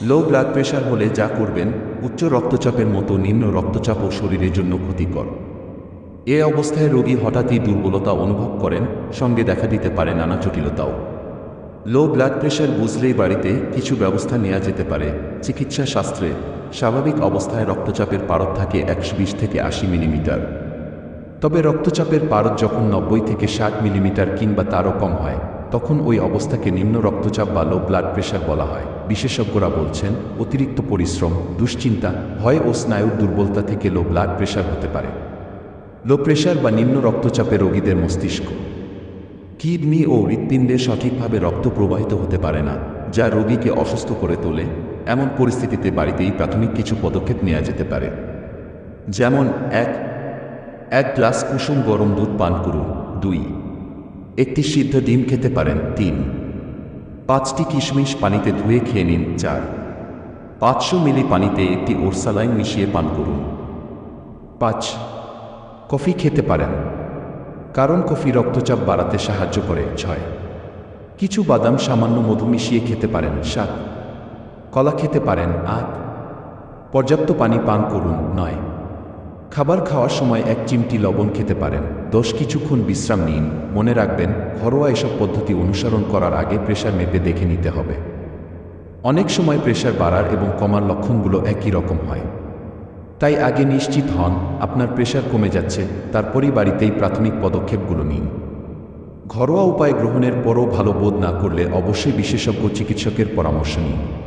Low blood pressure হলে যা করবেন, উচ্চ রক্তচাপের মতো নিম্ন রক্তচাপও শরীরের জন্য ক্ষতিকর। এ অবস্থায় রোগী হঠাৎই দুর্বলতা অনুভব করেন, সঙ্গে দেখা দিতে পারে নানা জটিলতাও। লো ব্লাড প্রেশার বুঝলেই বাড়িতে কিছু ব্যবস্থা নেওয়া যেতে পারে। চিকিৎসা শাস্ত্রে স্বাভাবিক অবস্থায় রক্তচাপের পারদ থাকে একশো বিশ থেকে আশি মিলিমিটার। তবে রক্তচাপের পারদ যখন নব্বই থেকে ষাট মিলিমিটার কিংবা তারও কম হয়, তখন ওই অবস্থাকে নিম্ন রক্তচাপ বা লো ব্লাড প্রেশার বলা হয়। বিশেষজ্ঞরা বলছেন, অতিরিক্ত পরিশ্রম, দুশ্চিন্তা, ভয় ও স্নায়ুর দুর্বলতা থেকে লো ব্লাড প্রেশার হতে পারে। লো প্রেশার বা নিম্ন রক্তচাপে রোগীদের মস্তিষ্ক। কিডনি ও হৃৎপিণ্ডে সঠিকভাবে রক্ত প্রবাহিত হতে পারে না, যা রোগীকে অসুস্থ করে তোলে। এমন পরিস্থিতিতে বাড়িতেই প্রাথমিক কিছু পদক্ষেপ নেওয়া যেতে পারে। যেমন এক এক গ্লাস কুসুম গরম দুধ পান করুন। দুই, একটি সিদ্ধ ডিম খেতে পারেন। তিন পাঁচটি কিশমিশ পানিতে ধুয়ে খেয়ে নিন, চার। পাঁচশো মিলি পানিতে একটি ওরসালাইন মিশিয়ে পান করুন। পাঁচ। কফি খেতে পারেন, কারণ কফি রক্তচাপ বাড়াতে সাহায্য করে। ছয়। কিছু বাদাম সামান্য মধু মিশিয়ে খেতে পারেন, সাত। কলা খেতে পারেন, আট। পর্যাপ্ত পানি পান করুন, নয়। খাবার খাওয়ার সময় এক চিমটি লবণ খেতে পারেন। দশ কিছুক্ষণ বিশ্রাম নিন। মনে রাখবেন, ঘরোয়া এসব পদ্ধতি অনুসরণ করার আগে প্রেশার মেপে দেখে নিতে হবে। অনেক সময় প্রেশার বাড়ার এবং কমার লক্ষণগুলো একই রকম হয়। তাই আগে নিশ্চিত হন, আপনার প্রেশার কমে যাচ্ছে, তারপরই বাড়িতেই প্রাথমিক পদক্ষেপগুলো নিন। ঘরোয়া উপায় গ্রহণের পরও ভালো বোধ না করলে অবশ্যই বিশেষজ্ঞ চিকিৎসকের পরামর্শ নিন।